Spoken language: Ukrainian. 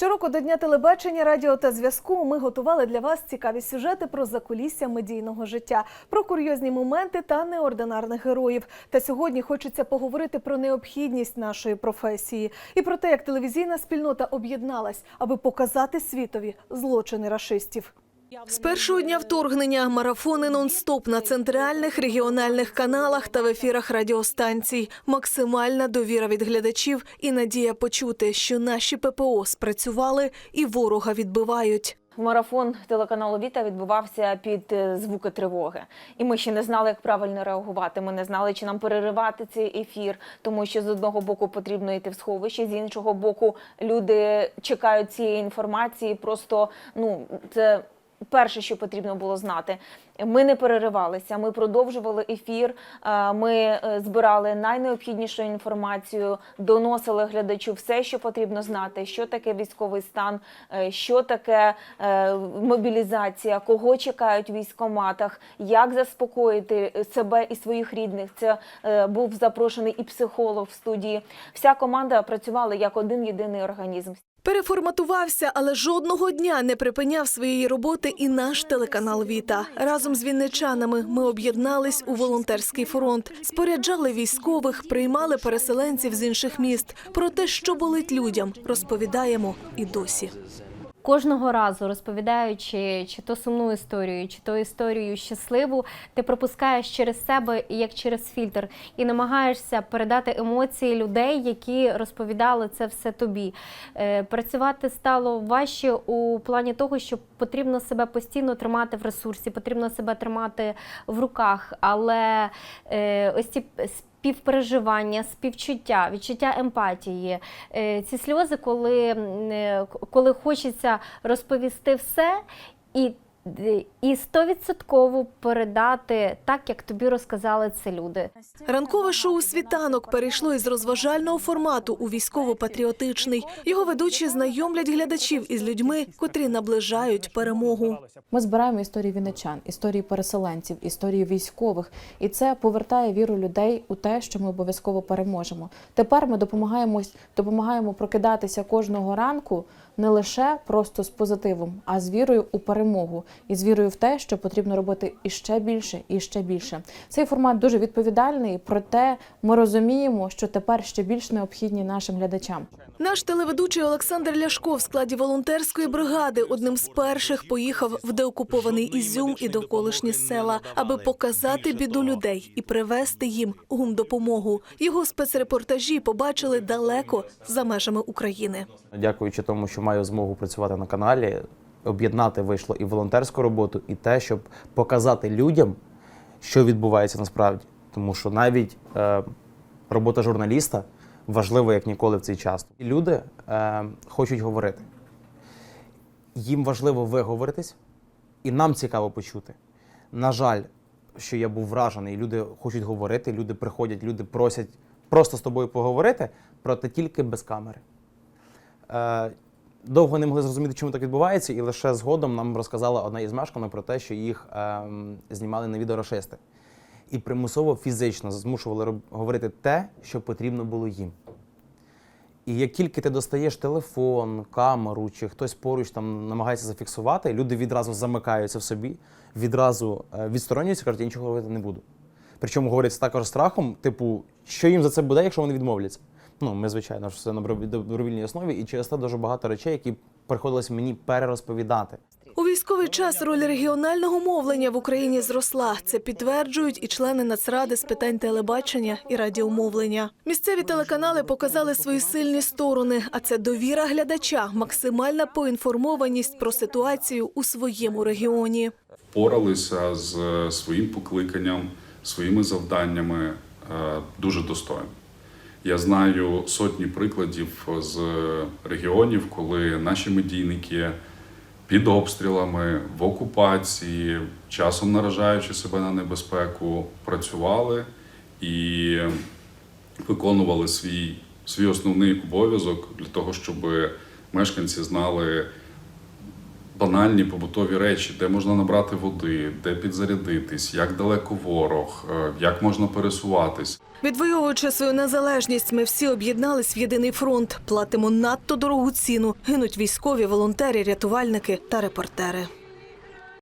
Щороку до Дня телебачення, радіо та зв'язку ми готували для вас цікаві сюжети про закулісся медійного життя, про курйозні моменти та неординарних героїв. Та сьогодні хочеться поговорити про необхідність нашої професії і про те, як телевізійна спільнота об'єдналась, аби показати світові злочини рашистів. З першого дня вторгнення марафони нон-стоп на центральних регіональних каналах та в ефірах радіостанцій. Максимальна довіра від глядачів і надія почути, що наші ППО спрацювали і ворога відбивають. Марафон телеканалу Віта відбувався під е, звуки тривоги, і ми ще не знали, як правильно реагувати. Ми не знали, чи нам переривати цей ефір, тому що з одного боку потрібно йти в сховище, з іншого боку, люди чекають цієї інформації. Просто ну це. Перше, що потрібно було знати, ми не переривалися. Ми продовжували ефір. е, Ми е, збирали найнеобхіднішу інформацію, доносили глядачу все, що потрібно знати, що таке військовий стан, е, що таке мобілізація, кого чекають в військкоматах, як заспокоїти себе і своїх рідних. Це був запрошений і психолог в студії. Вся команда працювала як один єдиний організм. Переформатувався, але жодного дня не припиняв своєї роботи і наш телеканал Віта. Разом з вінничанами ми об'єднались у волонтерський фронт, споряджали військових, приймали переселенців з інших міст. Про те, що болить людям, розповідаємо і досі. Кожного разу розповідаючи чи то сумну історію, чи то історію щасливу, ти пропускаєш через себе як через фільтр і намагаєшся передати емоції людей, які розповідали це все тобі. Е, Працювати стало важче у плані того, що потрібно себе постійно тримати в ресурсі, потрібно себе тримати в руках. Але е, ось ці співпереживання, співчуття, відчуття емпатії. Е, Ці сльози, коли, е, коли хочеться розповісти все і, і стовідсотково передати так, як тобі розказали це люди. Ранкове шоу Світанок перейшло із розважального формату у військово-патріотичний. Його ведучі знайомлять глядачів із людьми, котрі наближають перемогу. Ми збираємо історії вінничан, історії переселенців, історії військових, і це повертає віру людей у те, що ми обов'язково переможемо. Тепер ми допомагаємо, допомагаємо прокидатися кожного ранку не лише просто з позитивом, а з вірою у перемогу і з вірою в те, що потрібно робити іще більше і ще більше. Цей формат дуже відповідальний, проте ми розуміємо, що тепер ще більш необхідні нашим глядачам. Наш телеведучий Олександр Ляшко в складі волонтерської бригади одним з перших поїхав в деокупований Ізюм і довколишні села, аби показати біду людей і привезти їм гумдопомогу. Його спецрепортажі побачили далеко за межами України. Дякуючи тому, що маю змогу працювати на каналі, об'єднати вийшло і волонтерську роботу, і те, щоб показати людям, що відбувається насправді. Тому що навіть е, робота журналіста важлива як ніколи в цей час. І люди е, хочуть говорити. Їм важливо виговоритись, і нам цікаво почути. На жаль, що я був вражений, люди хочуть говорити, люди приходять, люди просять просто з тобою поговорити, проте тільки без камери. Е, довго не могли зрозуміти, чому так відбувається, і лише згодом нам розказала одна із мешканок про те, що їх ем, знімали на відео рашисти. І примусово фізично змушували говорити те, що потрібно було їм. І як тільки ти достаєш телефон, камеру, чи хтось поруч там намагається зафіксувати, люди відразу замикаються в собі, відразу е, відсторонюються, кажуть, я нічого говорити не буду. Причому говорять також страхом, типу, що їм за це буде, якщо вони відмовляться. Ну, ми, звичайно ж, все на добро- добровільній основі, і через це дуже багато речей, які приходилось мені перерозповідати. У військовий час роль регіонального мовлення в Україні зросла. Це підтверджують і члени Нацради з питань телебачення і радіомовлення. Місцеві телеканали показали свої сильні сторони, а це довіра глядача, максимальна поінформованість про ситуацію у своєму регіоні. впоралися з своїм покликанням, своїми завданнями е, дуже достойно. Я знаю сотні прикладів з регіонів, коли наші медійники під обстрілами в окупації, часом наражаючи себе на небезпеку, працювали і виконували свій, свій основний обов'язок для того, щоб мешканці знали банальні побутові речі, де можна набрати води, де підзарядитись, як далеко ворог, е, як можна пересуватись. Відвоюючи свою незалежність, ми всі об'єднались в єдиний фронт. Платимо надто дорогу ціну. Гинуть військові, волонтери, рятувальники та репортери.